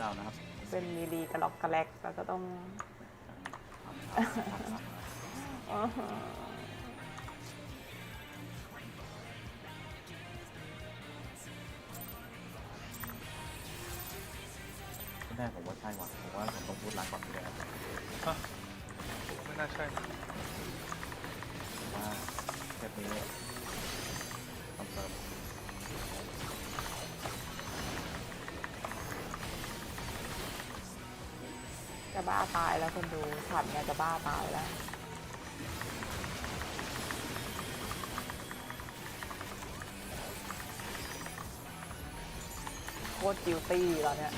เจ้านะครับเป็นมีดีกระลอกกระแลกแล้วก็ต้องอื้อหือไม่แน่ผมว่าใช่ว่ะผมว่าผมต้องพูดรักก่อนเลยนะฮะผมว่าไม่น่าใช่นะผมว่าเทปนี้คอนเฟิร์ม จะบ้าตายแล้วคนดูฉันเนี่ยจะบ้าตายแล้วโคตรจิวตี้แล้วเนี่ย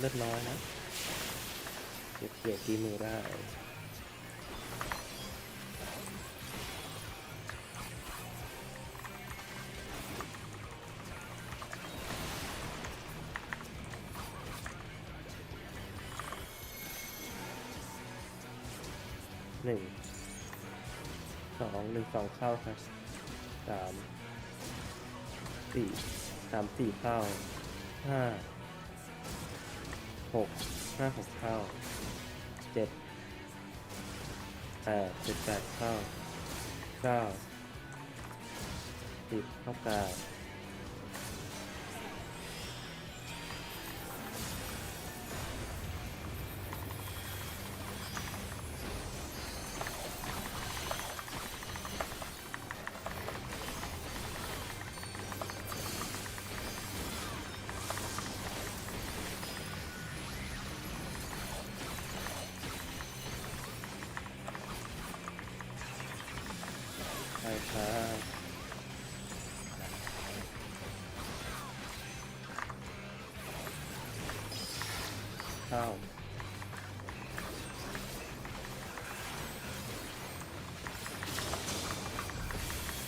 คอร์สเล่นน้อยนะเก็บเกี่ยวที่มือได้หนึ่งสองหนึ่งสองเข้าครับสามสี่สามสี่เข้าห้า หกห้าหกเข้าเจ็ดแปดเจ็ดแปดเข้าเก้าสิบเท่ากล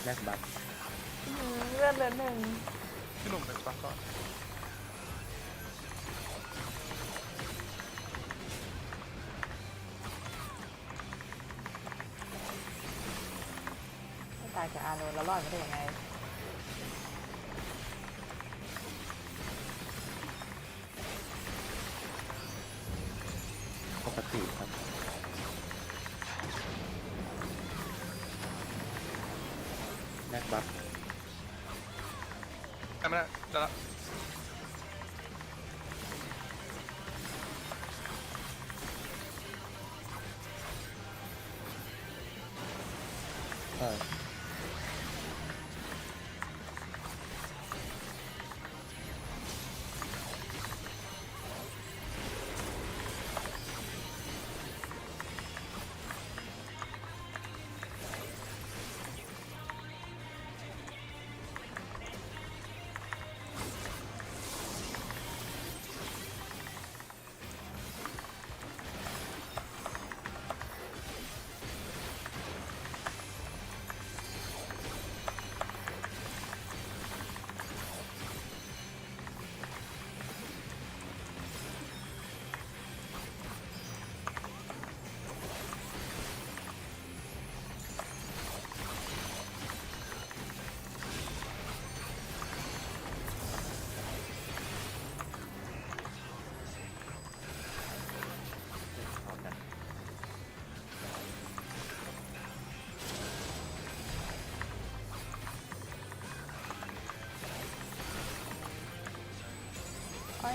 แลกบัตรอืมเลือดเหลือหนึ่งพี่หนุ่มเป็นปักก่อนไม่ตายจากอาโนนแล้วรอดมาได้ยังไง แลกบัตรได้ไหมได้ได้ละใช่ยน้องอ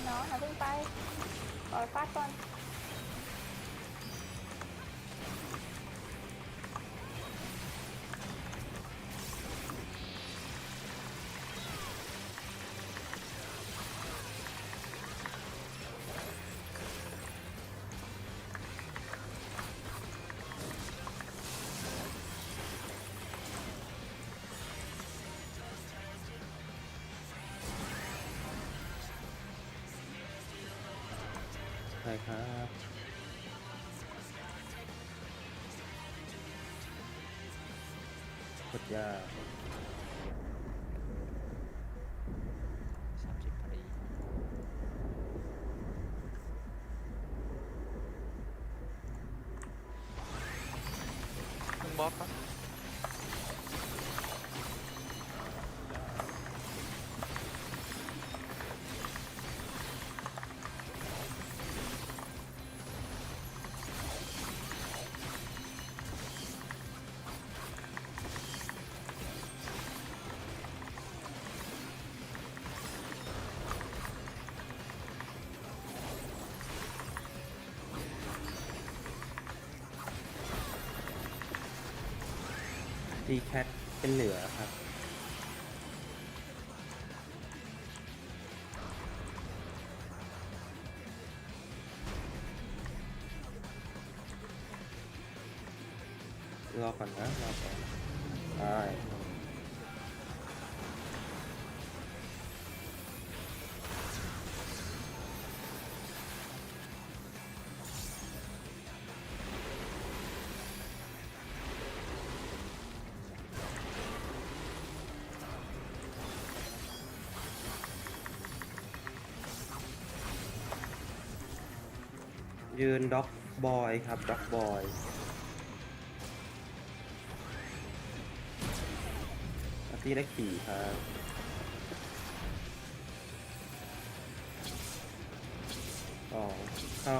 ย่าเพิ่งไป ปล่อยฟาดก่อนใช่ครับกดยา ตีแคทเป็นเหลือครับ รอก่อนนะรอก่อนได้ ยืนด็อกบอยครับด็อกบอยอาตีได้ขี่ครับสองเข้า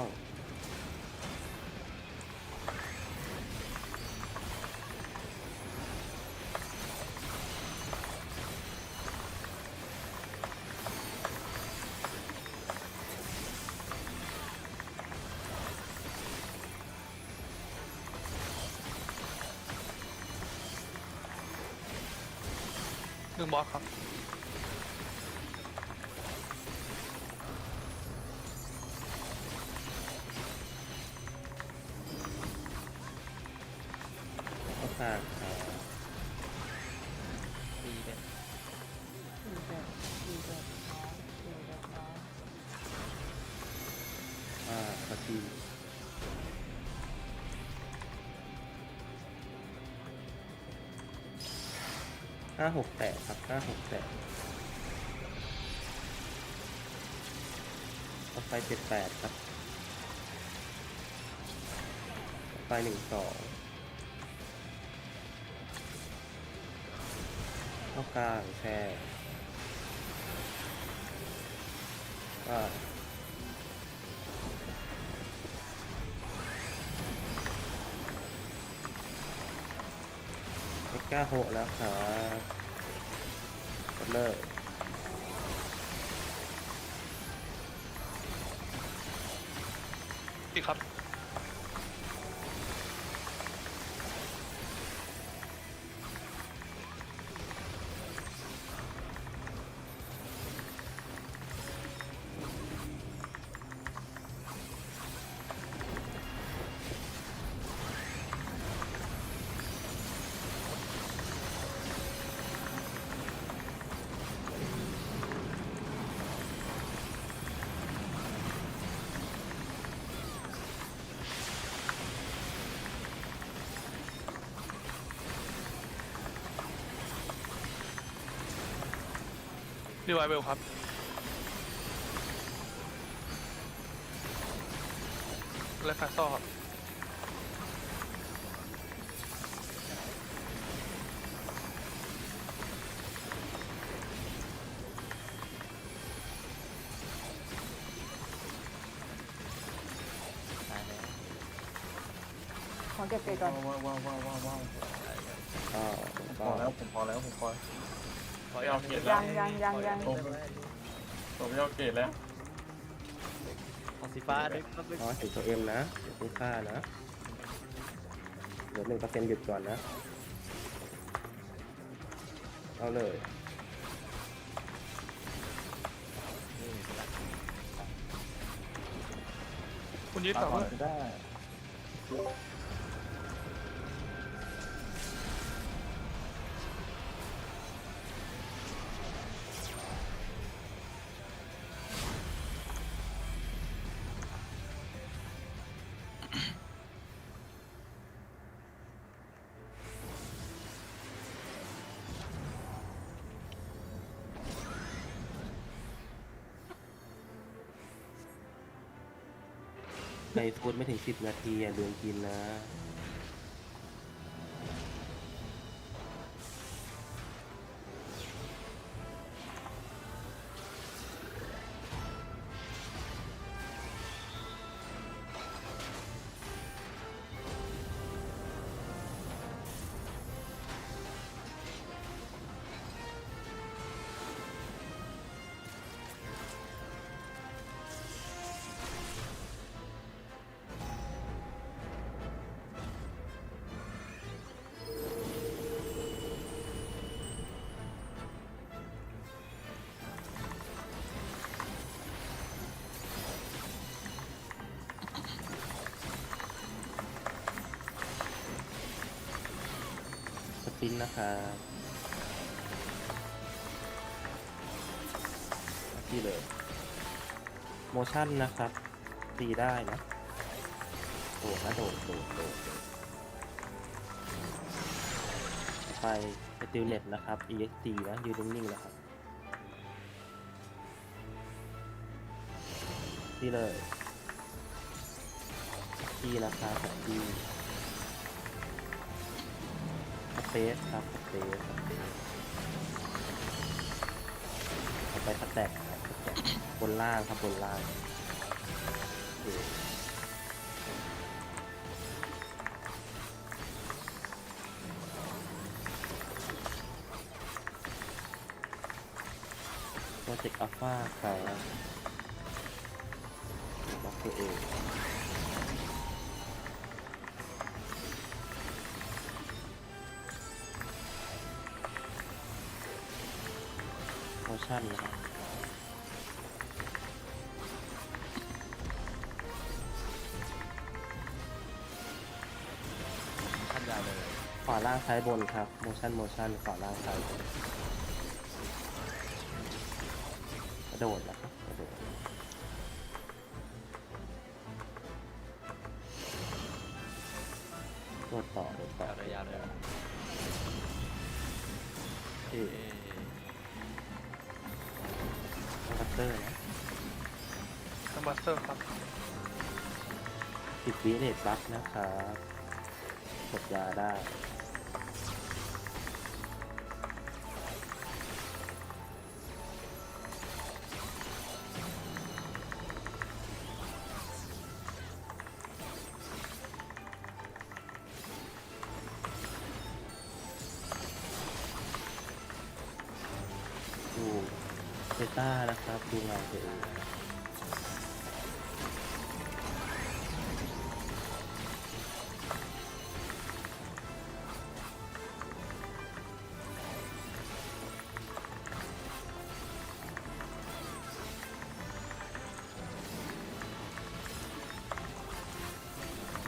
หนึ่ ห้าหกแตะครับห้าหกแตะต่อไปเจ็ดแปดครับต่อไปหนึ่งสองเข้ากลางแช่อ่า ก้าโหแล้วครับกดเลยอีกครับ รีไวเวลครับและคาซ่อครับตายแล้วขอเก็บเกรดก่อนว้าวว้าวว้าวว้าวว้าวอ่าผมพก็อแล้วผมพอแล้วผมพอขอ เอาเกียรติยังยังยังยังผมผมไม่เอาเกียรติแล้วของสีฟ้าดึงก็ดึงอ๋อเห็นตัวเอ็มนะเดี๋ยวเพิ่งฆ่านะเหลือหนึ่งเปอร์เซ็นต์หยุดก่อนนะ เอาเลยนี่สลัดคุณยึดปาต่อก่อนด้วยก็ได้ ในฟูดไม่ถึงสิบนาทีอย่าลืมกินนะ สปินนะครับที่เลยโมชั่นนะครับ ตีได้นะโดดนะโดดโดดโดดโดดไปติลเน็ตนะครับ EXT นะยืนนิ่งๆนะครับที่เลยที่นะครับที่ เปซครับสเปซสเปซเอาไปสแต็กครับสแต็กบนล่างครับบนล่างโอเคโปรเจกต์อัลฟาครับล็อกตัวเอง ชั่นนะครับขั้นยาวเลยขวาล่างซ้ายบนครับ โมชั่นโมชั่นขวาล่างซ้ายบนกระโดดนะครับกระโดดโดดต่อโดดต่อ ยาวเลยยาวเลยเอ๊ะเอ๊ เตอร์นะน้ำบัสเตอร์ครับติดวีเนตบัฟนะครับกดยาได้ดู ต้านะครับ ดูงานตัวเอง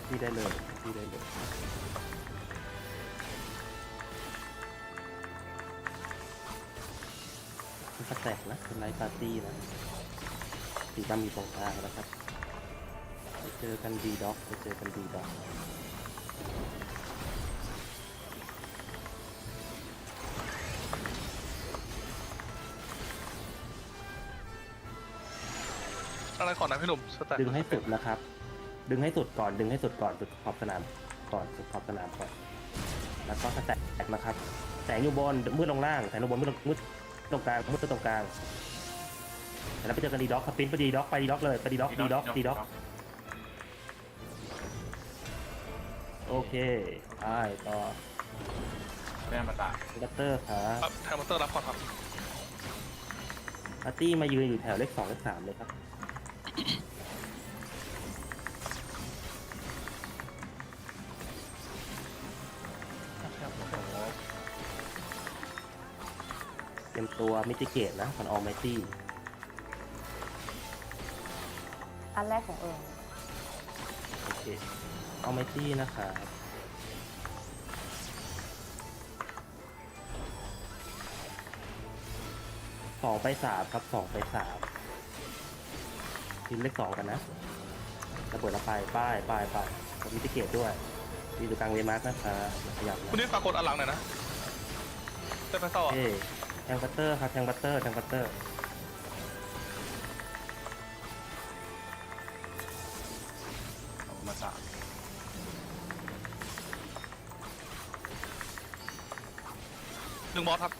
ที่ได้เลยที่ได้เลย เป็นสแต็กนะเป็นไลฟ์ปาร์ตี้นะสีดำอยู่ตรงกลางนะครับไปเจอกันดีด็อกไปเจอกันดีด็อกอะไรก่อนนะพี่หนุ่มสแต็กดึงให้สุดนะครับ ดึงให้สุดก่อน ดึงให้สุดก่อนสุดขอบสนามก่อนสุดขอบสนามก่อน แล้วก็สแต็กนะครับ แสงอยู่บนมืดลงล่าง แสงลงบนมืดลงมืด ตรงกลางมืดตรงกลางแล้วไปเจอกันดีด็อกสปินไปดีด็อกไปดีด็อกเลยไปดีด็อกดีด็อกดีด็อกโอเคไปต่อแม่มาตาดัตเตอร์ครับครับแทนบัสเตอร์รับก่อนครับปาร์ตี้มายืนอยู่แถวเลขสองเลขสามเลยครับ ต็มตัวมิติเกตนะมันออมไมตี้อันแรกของเอิงโอเคออมไมตี้นะครับสองไปสามครับสองไปสามทีมเลขสองกันนะระเบิดละไปป้ายป้ายป้ายกับมิติเกตด้วยมีอยู่กลางเวมาร์กนะครับขยับนะคุณยิดฝากกดอันหลังหน่อยนะเซฟไปต่อเอ้แทงบัตเตอร์ครับแทงบัตเตอร์แทงบัตเตอร์ออกมาสามหนึ่งบอสครับ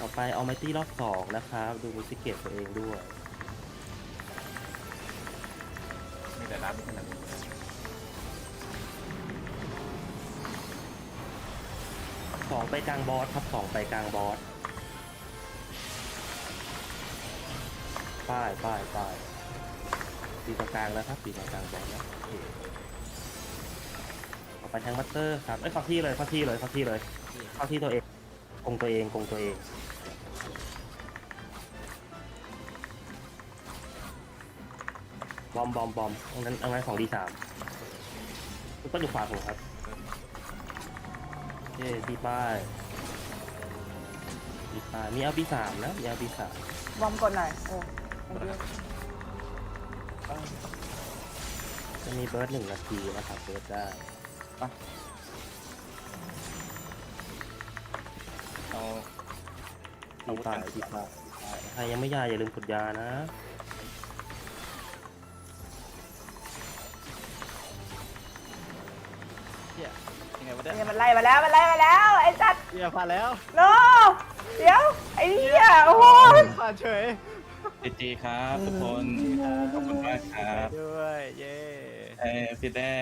ต่อไปเอาไมตี้รอบสองนะครับ ดูมิติเกตตัวเองด้วย มีแต่รับไม่ขนาดนี้ ไปกลางบอสครับสองไปกลางบอสป้ายป้ายป้ายตีตรงกลางแล้วครับตีตรงกลางบอสนะโอเคไปแทงบัตเตอร์ครับเอ้ยเข้าที่เลยเข้าที่เลยเข้าที่เลยเข้าที่ตัวเองคงตัวเองคงตัวเองบอมบอมบอมตรงนั้นตรงนั้นของดีสามคุณต้นอยู่ขวาผมครับ เคตีป้ายตีป้ายมีเอาปีสามนะมีเอาปีสามวอมกดหน่อยเออ thank you จะมีเบิร์ดหนึ่งนาทีนะครับเบิร์ดได้เอาตีป้ายตีป้ายใครยังไม่ยาอย่าลืมกดยานะ ไงวะเนี่ยเนี่ยมันไล่มาแล้วมันไล่มาแล้วไอ้จัดเฮียผ่านแล้วโนเดี๋ยวไอ้เหี้ยโอ้โหผ่านเฉยจีจีครับทุกคนขอบคุณมากครับด้วยเย้เอ้ยพี่แด้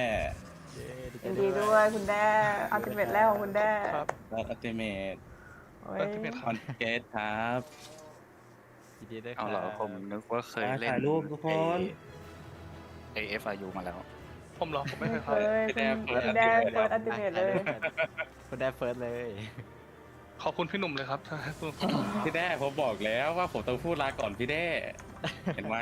เย้ดีใจยินดีด้วยคุณแด้อัลติเมทแรกของคุณแด้ครับและอัลติเมทโอ้ยอัลติเมทคอนเกตครับยินดีด้วยคเอาเหรอรับผมนึกว่าเคยเล่นถ่ายรูปทุกคนเอฟอายุมาแล้ว ผมเหรอผมไม่เคยเคเข้ายคุณแด้เปิดอัลติเมทเลย คุณได้เฟิร์สเลย ขอบคุณพี่หนุ่มเลยครับพี่แด้ผมบอกแล้วว่าผมต้องพูดลาก่อนพี่แด้ เห็นไหม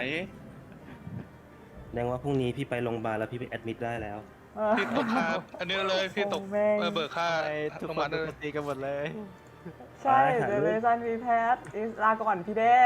แสดงว่าพรุ่งนี้พี่ไปโรงพยาบาลแล้วพี่ไปแอดมิดได้แล้วเออพี่ตกค่าอันนี้เลยพี่ตกโอ้แม่ง เออเบิกค่าไปทุกโรงพคยานบาลทุกเลคยนตีกันหมดเลย ใช่ถ่ายเดี๋ยวรูปเลยซันวีแพทลาก่อนพี่แด้